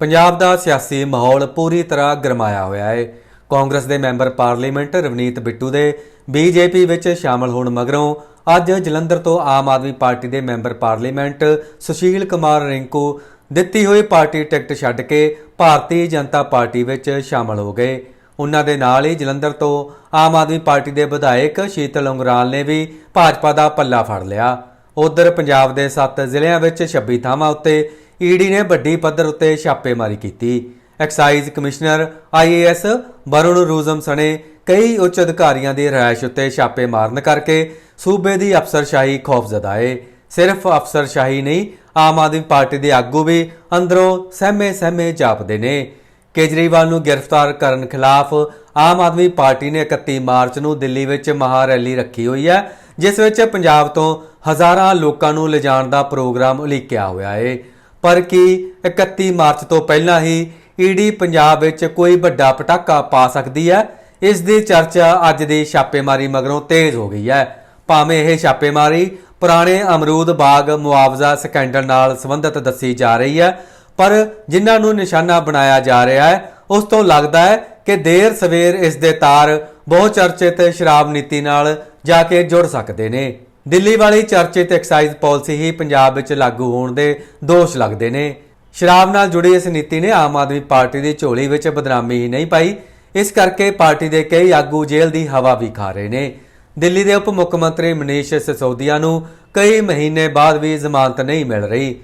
ਪੰਜਾਬ ਦਾ ਸਿਆਸੀ ਮਾਹੌਲ ਪੂਰੀ ਤਰ੍ਹਾਂ ਗਰਮਾਇਆ ਹੋਇਆ ਹੈ। ਕਾਂਗਰਸ ਦੇ ਮੈਂਬਰ ਪਾਰਲੀਮੈਂਟ ਰਵਨੀਤ ਬਿੱਟੂ ਦੇ ਬੀਜੇਪੀ ਵਿੱਚ ਸ਼ਾਮਲ ਹੋਣ ਮਗਰੋਂ ਅੱਜ ਜਲੰਧਰ ਤੋਂ ਆਮ ਆਦਮੀ ਪਾਰਟੀ ਦੇ ਮੈਂਬਰ ਪਾਰਲੀਮੈਂਟ ਸੁਸ਼ੀਲ ਕੁਮਾਰ ਰਿੰਕੂ ਦਿੱਤੀ ਹੋਈ ਪਾਰਟੀ ਟਿਕਟ ਛੱਡ ਕੇ ਭਾਰਤੀ ਜਨਤਾ ਪਾਰਟੀ ਵਿੱਚ ਸ਼ਾਮਲ ਹੋ ਗਏ। ਉਹਨਾਂ ਦੇ ਨਾਲ ਹੀ ਜਲੰਧਰ ਤੋਂ ਆਮ ਆਦਮੀ ਪਾਰਟੀ ਦੇ ਵਿਧਾਇਕ ਸ਼ੀਤਲ ਉਂਗਰਾਲ ਨੇ ਵੀ ਭਾਜਪਾ ਦਾ ਪੱਲਾ ਫੜ ਲਿਆ। ਉਧਰ ਪੰਜਾਬ ਦੇ 7 ਜ਼ਿਲ੍ਹਿਆਂ ਵਿੱਚ 26 ਥਾਵਾਂ ਉੱਤੇ ਈਡੀ ਨੇ ਵੱਡੀ ਪੱਧਰ ਉੱਤੇ ਛਾਪੇਮਾਰੀ ਕੀਤੀ। Excise commissioner IAS Varun Roojam ਸਣੇ ਕਈ ਉੱਚ ਅਧਿਕਾਰੀਆਂ ਦੀ ਰਿਹਾਇਸ਼ ਉੱਤੇ ਛਾਪੇ ਮਾਰਨ ਕਰਕੇ ਸੂਬੇ ਦੀ ਅਫਸਰਸ਼ਾਹੀ ਖੌਫਜ਼ਦਾ ਏ ਸਿਰਫ ਅਫਸਰਸ਼ਾਹੀ ਨਹੀਂ, ਆਮ ਆਦਮੀ ਪਾਰਟੀ ਦੇ ਆਗੂ ਵੀ ਅੰਦਰੋਂ ਸਹਿਮੇ ਸਹਿਮੇ ਜਾਪਦੇ ਨੇ। ਕੇਜਰੀਵਾਲ ਨੂੰ ਗ੍ਰਿਫਤਾਰ ਕਰਨ ਖਿਲਾਫ ਆਮ ਆਦਮੀ ਪਾਰਟੀ ਨੇ 31 ਮਾਰਚ ਨੂੰ ਦਿੱਲੀ ਵਿੱਚ ਮਹਾ ਰੈਲੀ ਰੱਖੀ ਹੋਈ ਹੈ, ਜਿਸ ਵਿੱਚ ਪੰਜਾਬ ਤੋਂ ਹਜ਼ਾਰਾਂ ਲੋਕਾਂ ਨੂੰ ਲਿਜਾਣ ਦਾ ਪ੍ਰੋਗਰਾਮ ਉਲੀਕਿਆ ਹੋਇਆ ਹੈ ਪਰ ਕੀ 31 ਮਾਰਚ ਤੋਂ ਪਹਿਲਾਂ ਹੀ ਈਡੀ ਪੰਜਾਬ ਵਿੱਚ ਕੋਈ ਵੱਡਾ ਪਟਾਕਾ ਪਾ ਸਕਦੀ ਹੈ? ਇਸ ਦੀ ਚਰਚਾ ਅੱਜ ਦੀ ਛਾਪੇਮਾਰੀ ਮਗਰੋਂ ਤੇਜ਼ ਹੋ ਗਈ ਹੈ। ਭਾਵੇਂ ਇਹ ਛਾਪੇਮਾਰੀ ਪੁਰਾਣੇ ਅਮਰੂਦ ਬਾਗ ਮੁਆਵਜ਼ਾ ਸਕੈਂਡਲ ਨਾਲ ਸੰਬੰਧਿਤ ਦੱਸੀ ਜਾ ਰਹੀ ਹੈ, ਪਰ ਜਿਨ੍ਹਾਂ ਨੂੰ ਨਿਸ਼ਾਨਾ ਬਣਾਇਆ ਜਾ ਰਿਹਾ ਹੈ, ਉਸ ਤੋਂ ਲੱਗਦਾ ਹੈ ਕਿ ਦੇਰ ਸਵੇਰ ਇਸ ਦੇ ਤਾਰ ਬਹੁ ਚਰਚਿਤ ਸ਼ਰਾਬ ਨੀਤੀ ਨਾਲ ਜਾ ਕੇ ਜੁੜ ਸਕਦੇ ਨੇ। ਦਿੱਲੀ ਵਾਲੀ ਚਰਚਿਤ ਐਕਸਾਈਜ਼ ਪਾਲਿਸੀ ਹੀ ਪੰਜਾਬ ਵਿੱਚ ਲਾਗੂ ਹੋਣ ਦੇ ਦੋਸ਼ ਲੱਗਦੇ ਨੇ। ਸ਼ਰਾਬ ਨਾਲ ਜੁੜੀ ਇਸ ਨੀਤੀ ਨੇ ਆਮ ਆਦਮੀ ਪਾਰਟੀ ਦੀ ਝੋਲੀ ਵਿੱਚ ਬਦਨਾਮੀ ਹੀ ਨਹੀਂ ਪਾਈ। ਇਸ ਕਰਕੇ ਪਾਰਟੀ ਦੇ ਕਈ ਆਗੂ ਜੇਲ੍ਹ ਦੀ ਹਵਾ ਵੀ ਖਾ ਰਹੇ ਨੇ। ਦਿੱਲੀ ਦੇ ਉਪ ਮੁੱਖ ਮੰਤਰੀ ਮਨੀਸ਼ ਸਿਸੋਦੀਆ ਨੂੰ ਕਈ ਮਹੀਨੇ ਬਾਅਦ ਵੀ ਜ਼ਮਾਨਤ ਨਹੀਂ ਮਿਲ ਰਹੀ।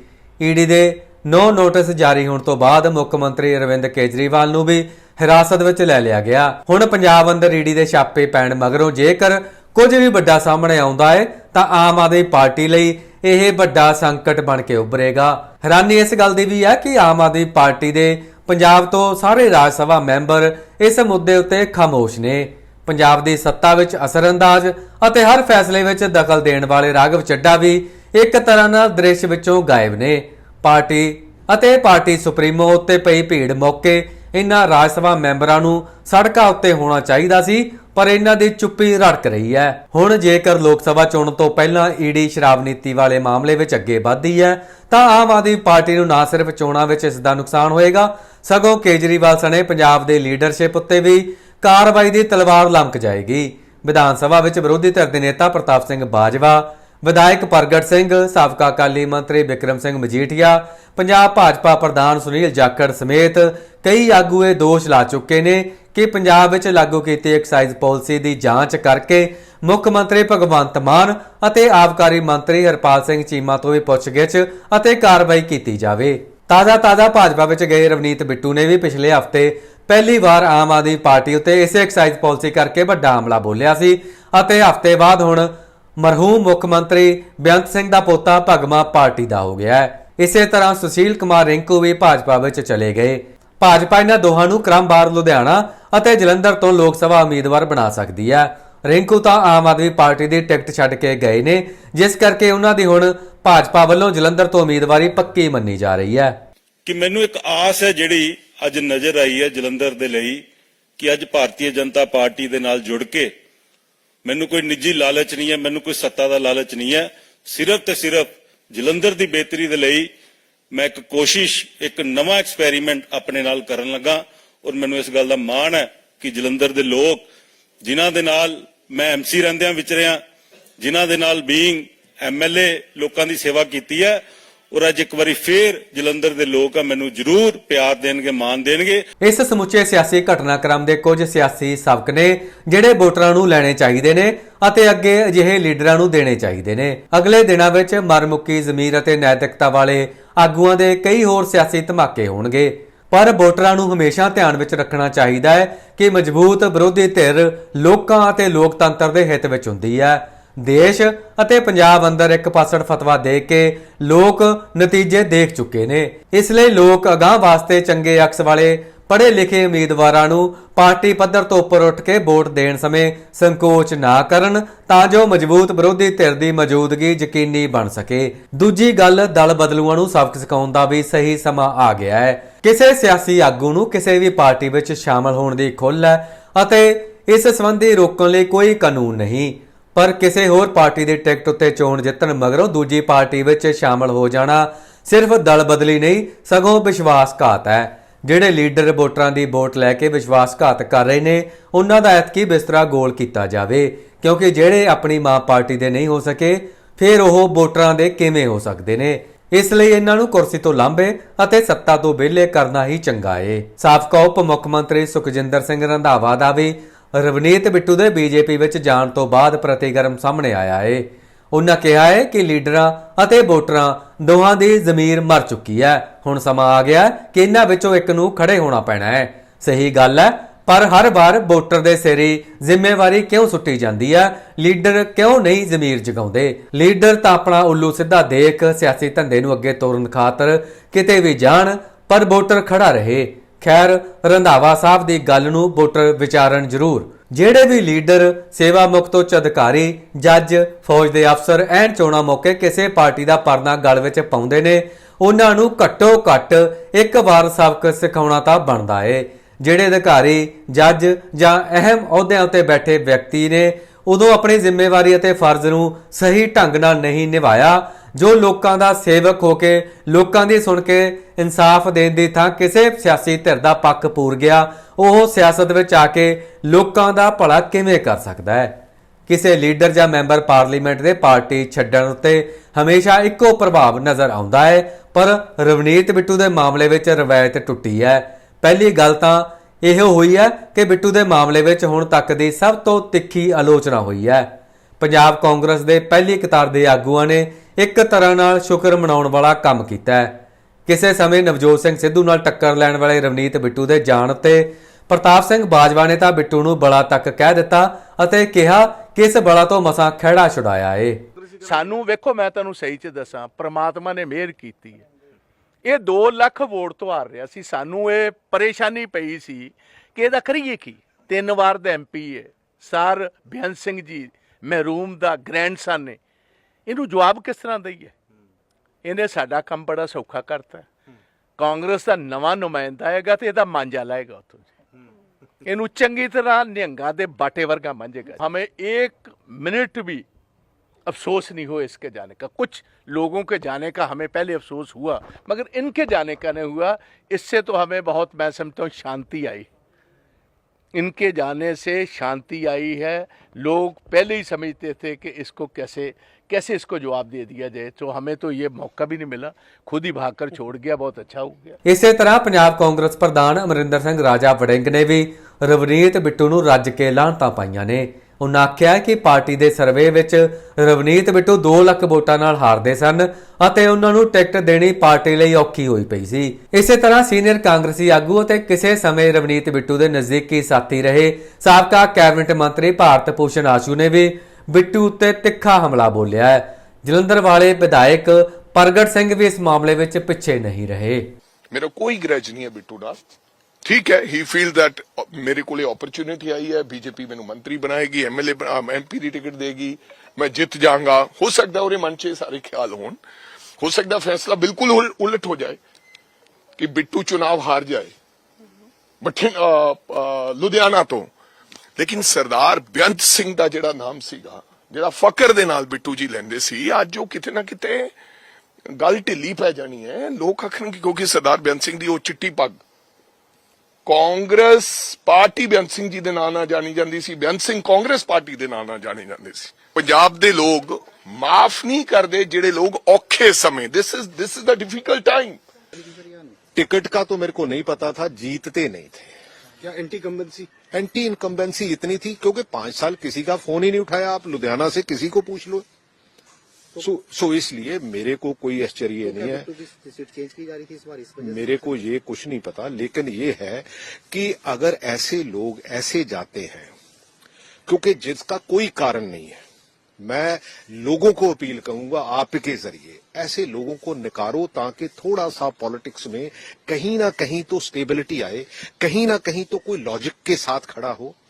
ਈਡੀ ਦੇ ਨੋ ਨੋਟਿਸ ਜਾਰੀ ਹੋਣ ਤੋਂ ਬਾਅਦ ਮੁੱਖ ਮੰਤਰੀ ਅਰਵਿੰਦ ਕੇਜਰੀਵਾਲ ਨੂੰ ਵੀ ਹਿਰਾਸਤ ਵਿੱਚ ਲੈ ਲਿਆ ਗਿਆ। ਹੁਣ ਪੰਜਾਬ ਅੰਦਰ ਈਡੀ ਦੇ ਛਾਪੇ ਪੈਣ ਮਗਰੋਂ ਜੇਕਰ ਕੁਝ ਵੀ ਵੱਡਾ ਸਾਹਮਣੇ ਆਉਂਦਾ ਹੈ ਤਾਂ ਆਮ ਆਦਮੀ ਪਾਰਟੀ ਲਈ ਇਹ ਵੱਡਾ ਸੰਕਟ ਬਣ ਕੇ ਉੱਭਰੇਗਾ। ਹੈਰਾਨੀ ਇਸ ਗੱਲ ਦੀ ਵੀ ਹੈ ਕਿ ਆਮ ਆਦਮੀ ਪਾਰਟੀ ਦੇ ਪੰਜਾਬ ਤੋਂ ਸਾਰੇ ਰਾਜ ਸਭਾ ਮੈਂਬਰ ਇਸ ਮੁੱਦੇ ਉੱਤੇ ਖਾਮੋਸ਼ ਨੇ। ਪੰਜਾਬ ਦੀ ਸੱਤਾ ਵਿੱਚ ਅਸਰਅੰਦਾਜ਼ ਅਤੇ ਹਰ ਫੈਸਲੇ ਵਿੱਚ ਦਖਲ ਦੇਣ ਵਾਲੇ ਰਾਘਵ ਚੱਡਾ ਵੀ ਇੱਕ ਤਰ੍ਹਾਂ ਨਾਲ ਦ੍ਰਿਸ਼ ਵਿੱਚੋਂ ਗਾਇਬ ਨੇ। ਪਾਰਟੀ ਅਤੇ ਪਾਰਟੀ ਸੁਪਰੀਮੋ ਉੱਤੇ ਪਈ ਭੀੜ ਮੌਕੇ ਇਨ੍ਹਾਂ ਰਾਜ ਸਭਾ ਮੈਂਬਰਾਂ ਨੂੰ ਸੜਕਾਂ ਉੱਤੇ ਹੋਣਾ ਚਾਹੀਦਾ ਸੀ, ਪਰ ਇਹਨਾਂ ਦੀ ਚੁੱਪੀ ਰੜਕ ਰਹੀ ਹੈ। ਹੁਣ ਜੇਕਰ ਲੋਕ ਸਭਾ ਚੋਣ ਤੋਂ ਪਹਿਲਾਂ ਈਡੀ ਸ਼ਰਾਬ ਨੀਤੀ ਵਾਲੇ ਮਾਮਲੇ ਵਿੱਚ ਅੱਗੇ ਵਧਦੀ ਹੈ, ਤਾਂ ਆਮ ਆਦਮੀ ਪਾਰਟੀ ਨੂੰ ਨਾ ਸਿਰਫ ਚੋਣਾਂ ਵਿੱਚ ਇਸ ਦਾ ਨੁਕਸਾਨ ਹੋਏਗਾ, ਸਗੋਂ ਕੇਜਰੀਵਾਲ ਸਣੇ ਪੰਜਾਬ ਦੇ ਲੀਡਰਸ਼ਿਪ ਉੱਤੇ ਵੀ ਕਾਰਵਾਈ ਦੀ ਤਲਵਾਰ ਲਮਕ ਜਾਏਗੀ। ਵਿਧਾਨ ਸਭਾ ਵਿੱਚ ਵਿਰੋਧੀ ਧਿਰ ਦੇ ਨੇਤਾ ਪ੍ਰਤਾਪ ਸਿੰਘ ਬਾਜਵਾ ਵਿਧਾਇਕ ਪ੍ਰਗਟ ਸਿੰਘ, ਸਾਬਕਾ ਅਕਾਲੀ ਮੰਤਰੀ ਵਿਕਰਮ ਸਿੰਘ ਮਜੀਠੀਆ, ਪੰਜਾਬ ਭਾਜਪਾ ਪ੍ਰਧਾਨ ਸੁਨੀਲ ਜਾਖੜ ਸਮੇਤ ਕਈ ਆਗੂ ਇਹ ਦੋਸ਼ ਲਾ ਚੁੱਕੇ ਨੇ ਕਿ ਪੰਜਾਬ ਵਿੱਚ ਲਾਗੂ ਕੀਤੀ ਐਕਸਾਈਜ਼ ਪਾਲਿਸੀ ਦੀ ਜਾਂਚ ਕਰਕੇ ਮੁੱਖ ਮੰਤਰੀ ਭਗਵੰਤ ਮਾਨ ਅਤੇ ਆਬਕਾਰੀ ਮੰਤਰੀ ਹਰਪਾਲ ਸਿੰਘ ਚੀਮਾ ਤੋਂ ਵੀ ਪੁੱਛਗਿੱਛ ਅਤੇ ਕਾਰਵਾਈ ਕੀਤੀ ਜਾਵੇ। ਤਾਜ਼ਾ ਤਾਜ਼ਾ ਭਾਜਪਾ ਵਿੱਚ ਗਏ ਰਵਨੀਤ ਬਿੱਟੂ ਨੇ ਵੀ ਪਿਛਲੇ ਹਫ਼ਤੇ ਪਹਿਲੀ ਵਾਰ ਆਮ ਆਦਮੀ ਪਾਰਟੀ ਉਤੇ ਇਸੇ ਐਕਸਾਈਜ਼ ਪਾਲਿਸੀ ਕਰਕੇ ਵੱਡਾ ਹਮਲਾ ਬੋਲਿਆ ਸੀ ਅਤੇ ਹਫ਼ਤੇ ਬਾਅਦ ਹੁਣ ਮਰਹੂਮ ਮੁੱਖ ਮੰਤਰੀ ਬੇਅੰਤ ਸਿੰਘ ਦਾ ਪੋਤਾ ਭਗਮਾ ਪਾਰਟੀ ਦਾ ਹੋ ਗਿਆ ਹੈ। ਇਸੇ ਤਰ੍ਹਾਂ ਸੁਸ਼ੀਲ ਕੁਮਾਰ ਰਿੰਕੂ ਵੀ ਭਾਜਪਾ ਵਿੱਚ ਚਲੇ ਗਏ। ਭਾਜਪਾ ਇਹਨਾਂ ਦੋਹਾਂ ਨੂੰ ਕ੍ਰਮਵਾਰ ਲੁਧਿਆਣਾ ਅਤੇ ਜਲੰਧਰ ਤੋਂ ਲੋਕ ਸਭਾ ਉਮੀਦਵਾਰ ਬਣਾ ਸਕਦੀ ਹੈ। ਰਿੰਕੂ ਤਾਂ ਆਮ ਆਦਮੀ ਪਾਰਟੀ ਦੀ ਟਿਕਟ ਛੱਡ ਕੇ ਗਏ ਨੇ, ਜਿਸ ਕਰਕੇ ਉਹਨਾਂ ਦੀ ਹੁਣ ਭਾਜਪਾ ਵੱਲੋਂ ਜਲੰਧਰ ਤੋਂ ਉਮੀਦਵਾਰੀ ਪੱਕੀ ਮੰਨੀ ਜਾ ਰਹੀ ਹੈ। ਕਿ ਮੈਨੂੰ ਇੱਕ ਆਸ ਹੈ ਜਿਹੜੀ ਅੱਜ ਨਜ਼ਰ ਆਈ ਹੈ ਜਲੰਧਰ ਦੇ ਲਈ ਕਿ ਅੱਜ ਭਾਰਤੀ ਜਨਤਾ ਪਾਰਟੀ ਦੇ ਨਾਲ ਜੁੜ ਕੇ ਮੈਨੂੰ ਕੋਈ ਨਿੱਜੀ ਲਾਲਚ ਨਹੀਂ ਹੈ, ਮੈਨੂੰ ਕੋਈ ਸੱਤਾ ਦਾ ਲਾਲਚ ਨਹੀਂ ਹੈ। ਸਿਰਫ ਤੇ ਸਿਰਫ ਜਲੰਧਰ ਦੀ ਬਿਹਤਰੀ ਦੇ ਲਈ ਮੈਂ ਇੱਕ ਕੋਸ਼ਿਸ਼, ਇੱਕ ਨਵਾਂ ਐਕਸਪੈਰੀਮੈਂਟ ਆਪਣੇ ਨਾਲ ਕਰਨ ਲੱਗਾ ਔਰ ਮੈਨੂੰ ਇਸ ਗੱਲ ਦਾ ਮਾਣ ਹੈ ਕਿ ਜਲੰਧਰ ਦੇ ਲੋਕ, ਜਿਨ੍ਹਾਂ ਦੇ ਨਾਲ ਮੈਂ ਐਮਸੀ ਰਹਿੰਦਿਆਂ ਵਿਚਰਿਆ ਜਿਨ੍ਹਾਂ ਦੇ ਨਾਲ ਬੀਇੰਗ ਐਮਐਲਏ ਲੋਕਾਂ ਦੀ ਸੇਵਾ ਕੀਤੀ ਹੈ ਔਰ ਅੱਜ ਇੱਕ ਵਾਰੀ ਫੇਰ ਜਲੰਧਰ ਦੇ ਲੋਕ ਆ, ਮੈਨੂੰ ਜ਼ਰੂਰ ਪਿਆਰ ਦੇਣਗੇ, ਮਾਣ ਦੇਣਗੇ। ਇਸ ਸਮੁੱਚੇ ਸਿਆਸੀ ਘਟਨਾਕ੍ਰਮ ਦੇ ਕੁਝ ਸਿਆਸੀ ਸਬਕ ਨੇ, ਜਿਹੜੇ ਵੋਟਰਾਂ ਨੂੰ ਲੈਣੇ ਚਾਹੀਦੇ ਨੇ ਅਤੇ ਅੱਗੇ ਅਜਿਹੇ ਲੀਡਰਾਂ ਨੂੰ ਦੇਣੇ ਚਾਹੀਦੇ ਨੇ। ਅਗਲੇ ਦਿਨਾਂ ਵਿੱਚ ਮਰਮੁੱਕੀ ਜ਼ਮੀਰ ਅਤੇ ਨੈਤਿਕਤਾ ਵਾਲੇ ਆਗੂਆਂ ਦੇ ਕਈ ਹੋਰ ਸਿਆਸੀ ਧਮਾਕੇ ਹੋਣਗੇ। ਪਰ ਵੋਟਰਾਂ ਨੂੰ ਹਮੇਸ਼ਾ ਧਿਆਨ ਵਿੱਚ ਰੱਖਣਾ ਚਾਹੀਦਾ ਹੈ ਕਿ ਮਜ਼ਬੂਤ ਵਿਰੋਧੀ ਧਿਰ ਲੋਕਾਂ ਅਤੇ ਲੋਕਤੰਤਰ ਦੇ ਹਿੱਤ ਵਿੱਚ ਹੁੰਦੀ ਹੈ। ਦੇਸ਼ ਅਤੇ ਪੰਜਾਬ ਅੰਦਰ ਇੱਕ ਪਾਸੜ ਫਤਵਾ ਦੇ ਕੇ ਲੋਕ ਨਤੀਜੇ ਦੇਖ ਚੁੱਕੇ ਨੇ। ਇਸ ਲਈ ਲੋਕ ਅਗਾਹ ਵਾਸਤੇ ਚੰਗੇ ਅਕਸ ਵਾਲੇ ਪੜ੍ਹੇ ਲਿਖੇ ਉਮੀਦਵਾਰਾਂ ਨੂੰ ਪਾਰਟੀ ਪੱਧਰ ਤੋਂ ਉੱਪਰ ਉੱਠ ਕੇ ਵੋਟ ਦੇਣ ਸਮੇਂ ਸੰਕੋਚ ਨਾ ਕਰਨ ਤਾਂ ਜੋ ਮਜ਼ਬੂਤ ਵਿਰੋਧੀ ਧਿਰ ਦੀ ਮੌਜੂਦਗੀ ਯਕੀਨੀ ਬਣ ਸਕੇ। ਦੂਜੀ ਗੱਲ, ਦਲ ਬਦਲੂਆਂ ਨੂੰ ਸਬਕ ਸਿਖਾਉਣ ਦਾ ਵੀ ਸਹੀ ਸਮਾਂ ਆ ਗਿਆ ਹੈ। ਕਿਸੇ ਸਿਆਸੀ ਆਗੂ ਨੂੰ ਕਿਸੇ ਵੀ ਪਾਰਟੀ ਵਿੱਚ ਸ਼ਾਮਲ ਹੋਣ ਦੀ ਖੁੱਲ੍ਹ ਹੈ ਅਤੇ ਇਸ ਸੰਬੰਧੀ ਰੋਕਣ ਲਈ ਕੋਈ ਕਾਨੂੰਨ ਨਹੀਂ। ਪਰ ਕਿਸੇ ਹੋਰ ਪਾਰਟੀ ਦੀ ਟਿਕਟ ਉੱਤੇ ਚੋਣ ਜਿੱਤਣ ਮਗਰੋਂ ਦੂਜੀ ਪਾਰਟੀ ਵਿੱਚ ਸ਼ਾਮਲ ਹੋ ਜਾਣਾ ਸਿਰਫ ਦਲ ਬਦਲੀ ਨਹੀਂ, ਸਗੋਂ ਵਿਸ਼ਵਾਸਘਾਤ ਹੈ। ਜਿਹੜੇ ਲੀਡਰ ਵੋਟਰਾਂ ਦੀ ਵੋਟ ਲੈ ਕੇ ਵਿਸ਼ਵਾਸਘਾਤ ਕਰ ਰਹੇ ਨੇ, ਉਹਨਾਂ ਦਾ ਐਤਕੀ ਬਿਸਤਰਾ ਗੋਲ ਕੀਤਾ ਜਾਵੇ, ਕਿਉਂਕਿ ਜਿਹੜੇ ਆਪਣੀ ਮਾਂ ਪਾਰਟੀ ਦੇ ਨਹੀਂ ਹੋ ਸਕੇ, ਫਿਰ ਉਹ ਵੋਟਰਾਂ ਦੇ ਕਿਵੇਂ ਹੋ ਸਕਦੇ ਨੇ? ਇਸ ਲਈ ਇਹਨਾਂ ਨੂੰ ਕੁਰਸੀ ਤੋਂ ਲਾਂਭੇ ਅਤੇ ਸੱਤਾ ਤੋਂ ਵਿਹਲੇ ਕਰਨਾ ਹੀ ਚੰਗਾ ਏ। ਸਾਬਕਾ ਉਪ ਮੁੱਖ ਮੰਤਰੀ ਸੁਖਜਿੰਦਰ ਸਿੰਘ ਰੰਧਾਵਾ ਦਾ ਵੀ ਰਵਨੀਤ ਬਿੱਟੂ ਦੇ ਬੀਜੇਪੀ ਵਿੱਚ ਜਾਣ ਤੋਂ ਬਾਅਦ ਪ੍ਰਤੀਕਰਮ ਸਾਹਮਣੇ ਆਇਆ ਏ। ਉਹਨਾਂ ਕਿਹਾ ਹੈ ਕਿ ਲੀਡਰਾਂ ਅਤੇ ਵੋਟਰਾਂ ਦੋਹਾਂ ਦੀ ਜ਼ਮੀਰ ਮਰ ਚੁੱਕੀ ਹੈ। ਹੁਣ ਸਮਾਂ ਆ ਗਿਆ ਕਿ ਇਹਨਾਂ ਵਿੱਚੋਂ ਇੱਕ ਨੂੰ ਖੜੇ ਹੋਣਾ ਪੈਣਾ ਹੈ। ਸਹੀ ਗੱਲ ਹੈ, ਪਰ ਹਰ ਵਾਰ ਵੋਟਰ ਦੇ ਸਿਰੇ ਜ਼ਿੰਮੇਵਾਰੀ ਕਿਉਂ ਸੁੱਟੀ ਜਾਂਦੀ ਹੈ? ਲੀਡਰ ਕਿਉਂ ਨਹੀਂ ਜ਼ਮੀਰ ਜਗਾਉਂਦੇ? ਲੀਡਰ ਤਾਂ ਆਪਣਾ ਉੱਲੂ ਸਿੱਧਾ ਦੇਖ ਸਿਆਸੀ ਧੰਦੇ ਨੂੰ ਅੱਗੇ ਤੋਰਨ ਖਾਤਰ ਕਿਤੇ ਵੀ ਜਾਣ, ਪਰ ਵੋਟਰ ਖੜਾ ਰਹੇ। ਖੈਰ, ਰੰਧਾਵਾ ਸਾਹਿਬ ਦੀ ਗੱਲ ਨੂੰ ਵੋਟਰ ਵਿਚਾਰਨ ਜ਼ਰੂਰ। ਜਿਹੜੇ ਵੀ ਲੀਡਰ, ਸੇਵਾ ਮੁਕਤ ਉੱਚ ਅਧਿਕਾਰੀ, ਜੱਜ, ਫੌਜ ਦੇ ਅਫਸਰ ਐਨ ਚੋਣਾਂ ਮੌਕੇ ਕਿਸੇ ਪਾਰਟੀ ਦਾ ਪਰਨਾ ਗਲ ਵਿੱਚ ਪਾਉਂਦੇ ਨੇ, ਉਹਨਾਂ ਨੂੰ ਘੱਟੋ ਘੱਟ ਇੱਕ ਵਾਰ ਸਬਕ ਸਿਖਾਉਣਾ ਤਾਂ ਬਣਦਾ ਏ। ਜਿਹੜੇ ਅਧਿਕਾਰੀ, ਜੱਜ ਜਾਂ ਅਹਿਮ ਅਹੁਦਿਆਂ ਉੱਤੇ ਬੈਠੇ ਵਿਅਕਤੀ ਨੇ, ਉਦੋਂ ਆਪਣੀ ਜ਼ਿੰਮੇਵਾਰੀ ਅਤੇ ਫਰਜ਼ ਨੂੰ ਸਹੀ ਢੰਗ ਨਾਲ ਨਹੀਂ ਨਿਭਾਇਆ ਜੋ ਲੋਕਾਂ ਦਾ ਸੇਵਕ ਹੋ ਕੇ, ਲੋਕਾਂ ਦੀ ਸੁਣ ਕੇ ਇਨਸਾਫ ਦੇਣ ਦੀ ਥਾਂ ਕਿਸੇ ਸਿਆਸੀ ਧਿਰ ਦਾ ਪੱਖ ਪੂਰ ਗਿਆ, ਉਹ ਸਿਆਸਤ ਵਿੱਚ ਆ ਕੇ ਲੋਕਾਂ ਦਾ ਭਲਾ ਕਿਵੇਂ ਕਰ ਸਕਦਾ ਹੈ? ਕਿਸੇ ਲੀਡਰ ਜਾਂ ਮੈਂਬਰ ਪਾਰਲੀਮੈਂਟ ਦੇ ਪਾਰਟੀ ਛੱਡਣ ਉੱਤੇ ਹਮੇਸ਼ਾ ਇੱਕੋ ਪ੍ਰਭਾਵ ਨਜ਼ਰ ਆਉਂਦਾ ਹੈ, ਪਰ ਰਵਨੀਤ ਬਿੱਟੂ ਦੇ ਮਾਮਲੇ ਵਿੱਚ ਰਵਾਇਤ ਟੁੱਟੀ ਹੈ। ਪਹਿਲੀ ਗੱਲ ਤਾਂ ਇਹ ਹੋਈ ਹੈ ਕਿ ਬਿੱਟੂ ਦੇ ਮਾਮਲੇ ਵਿੱਚ ਹੁਣ ਤੱਕ ਦੀ ਸਭ ਤੋਂ ਤਿੱਖੀ ਆਲੋਚਨਾ ਹੋਈ ਹੈ। ਪੰਜਾਬ ਕਾਂਗਰਸ ਦੇ ਪਹਿਲੀ ਕਤਾਰ ਦੇ ਆਗੂਆਂ ਨੇ ਇੱਕ ਤਰ੍ਹਾਂ ਨਾਲ ਸ਼ੁਕਰ ਮਨਾਉਣ ਵਾਲਾ ਕੰਮ ਕੀਤਾ ਹੈ। ਕਿਸੇ ਸਮੇਂ ਨਵਜੋਤ ਸਿੰਘ ਸਿੱਧੂ ਨਾਲ ਟੱਕਰ ਲੈਣ ਵਾਲੇ ਰਵਨੀਤ ਬਿੱਟੂ ਦੇ ਜਾਣ ਤੇ ਪ੍ਰਤਾਪ ਸਿੰਘ ਬਾਜਵਾ ਨੇ ਤਾਂ ਬਿੱਟੂ ਨੂੰ ਬੜਾ ਤੱਕ ਕਹਿ ਦਿੱਤਾ ਅਤੇ ਕਿਹਾ ਕਿ ਇਸ ਬੜਾ ਤੋਂ ਮਸਾਂ ਖਹਿੜਾ ਛੁਡਾਇਆ ਏ? ਸਾਨੂੰ ਵੇਖੋ, ਮੈਂ ਤੁਹਾਨੂੰ ਸਹੀ ਚ ਦੱਸਾਂ, ਪ੍ਰਮਾਤਮਾ ਨੇ ਮਿਹਰ ਕੀਤੀ ਹੈ। ਇਹ 2 ਲੱਖ ਵੋਟ ਤੋਂ ਹਾਰ ਰਿਹਾ ਸੀ। ਸਾਨੂੰ ਇਹ ਪਰੇਸ਼ਾਨੀ ਪਈ ਸੀ ਕਿ ਇਹਦਾ ਕਰੀਏ ਕੀ? ਤਿੰਨ ਵਾਰ ਦਾ ਐਮਪੀ ਹੈ ਸਰ ਬਿਆਨ ਸਿੰਘ ਜੀ, ਮਹਿਰੂਮ ਦਾ ਗ੍ਰੈਂਡਸਨ ਨੇ ਇਹਨੂੰ ਜਵਾਬ ਕਿਸ ਤਰ੍ਹਾਂ ਦਈਏ? ਇਹਨੇ ਸਾਡਾ ਕੰਮ ਬੜਾ ਸੌਖਾ ਕਰਤਾ। ਕਾਂਗਰਸ ਦਾ ਨਵਾਂ ਨੁਮਾਇੰਦਾ ਆਏਗਾ ਤੇ ਇਹਦਾ ਮਾਂਜਾ ਲਾਏਗਾ ਉਤੋਂ ਇਹਨੂੰ ਚੰਗੀ ਤਰ੍ਹਾਂ ਨਿਹੰਗਾ ਦੇ ਬਾਟੇ ਵਰਗਾ ਮਾਂਜੇਗਾ ਹਮੇ 1 ਮਿੰਟ ਵੀ अफसोस नहीं हो इसके जाने का कुछ लोगों के जाने का हमें पहले अफसोस हुआ मगर इनके जाने का नहीं हुआ इससे तो हमें बहुत मैं समझता हूँ शांति आई इनके जाने से शांति आई है लोग पहले ही समझते थे कि इसको कैसे कैसे इसको जवाब दे दिया जाए तो हमें तो ये मौका भी नहीं मिला खुद ही भागकर छोड़ गया बहुत अच्छा हो गया ਇਸੇ ਤਰ੍ਹਾਂ ਪੰਜਾਬ ਕਾਂਗਰਸ ਪ੍ਰਧਾਨ ਅਮਰਿੰਦਰ ਸਿੰਘ ਰਾਜਾ ਵੜਿੰਗ ਨੇ ਵੀ ਰਵਨੀਤ ਬਿੱਟੂ ਨੂੰ ਰੱਜ ਕੇ ਲਾਂਤਾਂ ਪਾਈਆਂ ਨੇ ਉਹਨਾਂ ਆਖਿਆ ਕਿ ਪਾਰਟੀ ਦੇ ਸਰਵੇ ਵਿੱਚ ਰਵਨੀਤ ਬਿੱਟੂ 2 ਲੱਖ ਵੋਟਾਂ ਨਾਲ ਹਾਰਦੇ ਸਨ ਅਤੇ ਉਹਨਾਂ ਨੂੰ ਟਿਕਟ ਦੇਣੀ ਪਾਰਟੀ ਲਈ ਔਖੀ ਹੋਈ ਪਈ ਸੀ। ਇਸੇ ਤਰ੍ਹਾਂ ਸੀਨੀਅਰ ਕਾਂਗਰਸੀ ਆਗੂ ਅਤੇ ਕਿਸੇ ਸਮੇਂ ਰਵਨੀਤ ਬਿੱਟੂ ਦੇ ਨਜ਼ਦੀਕੀ ਸਾਥੀ ਰਹੇ ਸਾਬਕਾ ਕੈਬਨਿਟ ਮੰਤਰੀ ਭਾਰਤ ਭੂਸ਼ਣ ਆਸ਼ੂ ਨੇ ਵੀ ਬਿੱਟੂ ਉੱਤੇ ਤਿੱਖਾ ਹਮਲਾ ਬੋਲਿਆ ਹੈ। ਜਲੰਧਰ ਵਾਲੇ ਵਿਧਾਇਕ ਪ੍ਰਗਟ ਸਿੰਘ ਵੀ ਇਸ ਮਾਮਲੇ ਵਿੱਚ ਪਿੱਛੇ ਨਹੀਂ ਰਹੇ। ਮੇਰਾ ਕੋਈ ਗ੍ਰਜ ਨਹੀਂ ਹੈ ਬਿੱਟੂ ਨਾਲ। ਠੀਕ ਹੈ ਹੀ ਫੀਲ ਦੈਟ ਮੇਰੇ ਕੋਲੇ ਓਪਰਚੁਨਿਟੀ ਆਈ ਹੈ ਬੀਜੇਪੀ ਮੈਨੂੰ ਮੰਤਰੀ ਬਣਾਏਗੀ ਐਮਐਲਏ ਐਮਪੀ ਦੀ ਟਿਕਟ ਦੇਗੀ, ਮੈਂ ਜਿੱਤ ਜਾਵਾਂਗਾ। ਹੋ ਸਕਦਾ ਉਹਦੇ ਮਨ 'ਚ ਸਾਰੇ ਖਿਆਲ ਹੋਣ। ਹੋ ਸਕਦਾ ਫੈਸਲਾ ਬਿਲਕੁਲ ਉਲਟ ਹੋ ਜਾਏ, ਕਿ ਬਿੱਟੂ ਚੁਣਾਵ ਹਾਰ ਜਾਏ। ਬਠਿੰ ਲੁਧਿਆਣਾ ਤੋਂ। ਲੇਕਿਨ ਸਰਦਾਰ ਬਿਆੰਤ ਸਿੰਘ ਦਾ ਜਿਹੜਾ ਨਾਮ ਸੀਗਾ, ਜਿਹੜਾ ਫਕਰ ਦੇ ਨਾਲ ਬਿੱਟੂ ਜੀ ਲੈਂਦੇ ਸੀ, ਅੱਜ ਉਹ ਕਿਤੇ ਨਾ ਕਿਤੇ ਗੱਲ ਢਿੱਲੀ ਪੈ ਜਾਣੀ ਹੈ। ਲੋਕ ਆਖਣਗੇ, ਕਿਉਂਕਿ ਸਰਦਾਰ ਬਿਆੰਤ ਸਿੰਘ ਦੀ ਉਹ ਚਿੱਟੀ ਪੱਗ ਕਾਂਗਰਸ ਪਾਰਟੀ ਬੇਅੰਤ ਸਿੰਘ ਜੀ ਦੇ ਨਾਂ ਨਾਲ ਜਾਣੀ ਜਾਂਦੀ ਸੀ ਬੇਅੰਤ ਸਿੰਘ ਕਾਂਗਰਸ ਪਾਰਟੀ ਦੇ ਨਾਂ ਨਾਲ ਜਾਣੇ ਜਾਂਦੇ ਸੀ ਪੰਜਾਬ ਦੇ ਲੋਕ ਮਾਫ ਨਹੀਂ ਕਰਦੇ ਜਿਹੜੇ ਲੋਕ ਔਖੇ ਸਮੇਂ this is this is the difficult time ticket का तो मेरे को नहीं पता था जीतते नहीं थे क्या एंटी कम्बेंसी एंटी इनकम्बेंसी इतनी थी क्योंकि पांच साल किसी का फोन ही नहीं उठाया आप लुधियाना से किसी को पूछ लो सो सो इसलिए मेरे को कोई आश्चर्य नहीं है। मेरे को ये कुछ नहीं पता लेकिन ये है कि अगर ऐसे लोग ऐसे जाते हैं क्योंकि जिसका कोई कारण नहीं है मैं लोगों को अपील करूँगा आपके ज़रिए ऐसे लोगों को निकारो ताकि थोड़ा सा पॉलिटिक्स में कहीं ना कहीं तो स्टेबिलिटी आए कहीं ना कहीं तो कोई लॉजिक के साथ खड़ा हो।